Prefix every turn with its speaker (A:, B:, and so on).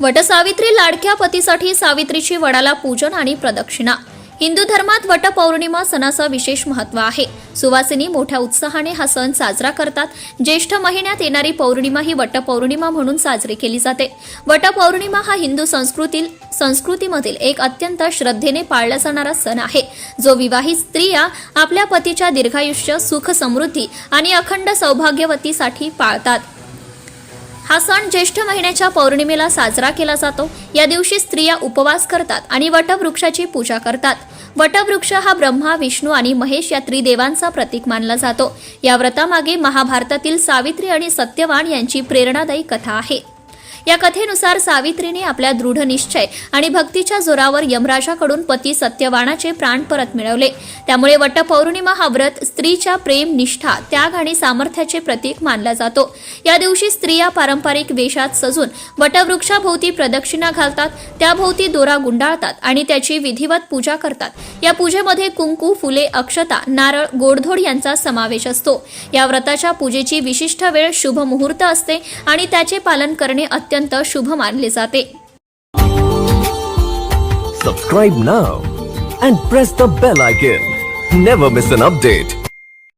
A: वटसावित्री लाडक्या पतीसाठी सावित्रीची वडाला पूजन आणि प्रदक्षिणा. हिंदू धर्मात वटपौर्णिमा सणाचं विशेष महत्त्व आहे. सुवासिनी मोठ्या उत्साहाने हा सण साजरा करतात. ज्येष्ठ महिन्यात येणारी पौर्णिमा ही वटपौर्णिमा म्हणून साजरी केली जाते. वटपौर्णिमा हा हिंदू संस्कृती संस्कृतीमधील एक अत्यंत श्रद्धेने पाळला जाणारा सण आहे. जो विवाहित स्त्रिया आपल्या पतीच्या दीर्घायुष्य सुख समृद्धी आणि अखंड सौभाग्यवतीसाठी पाळतात. हा सण ज्येष्ठ महिन्याच्या पौर्णिमेला साजरा केला जातो. या दिवशी स्त्रिया उपवास करतात आणि वटवृक्षाची पूजा करतात. वटवृक्ष हा ब्रह्मा विष्णू आणि महेश या त्रिदेवांचा प्रतीक मानला जातो. या व्रतामागे महाभारतातील सावित्री आणि सत्यवान यांची प्रेरणादायी कथा आहे. या कथेनुसार सावित्रीने आपल्या दृढ निश्चय आणि भक्तीच्या जोरावर यमराजाकडून पती सत्यवानाचे प्राण परत मिळवले. त्यामुळे वटपौर्णिमा हा व्रत स्त्रीच्या प्रेम निष्ठा त्याग आणि सामर्थ्याचे प्रतीक मानला जातो. या दिवशी स्त्रिया पारंपरिक वेशात सजून वटवृक्षाभोवती प्रदक्षिणा घालतात त्याभोवती दोरा गुंडाळतात आणि त्याची विधिवत पूजा करतात. या पूजेमध्ये कुंकू फुले अक्षता नारळ गोडधोड यांचा समावेश असतो. या व्रताच्या पूजेची विशिष्ट वेळ शुभ मुहूर्त असते आणि त्याचे पालन करणे अत्यंत शुभ मानले जाते
B: Subscribe now and press the bell icon. Never miss an update.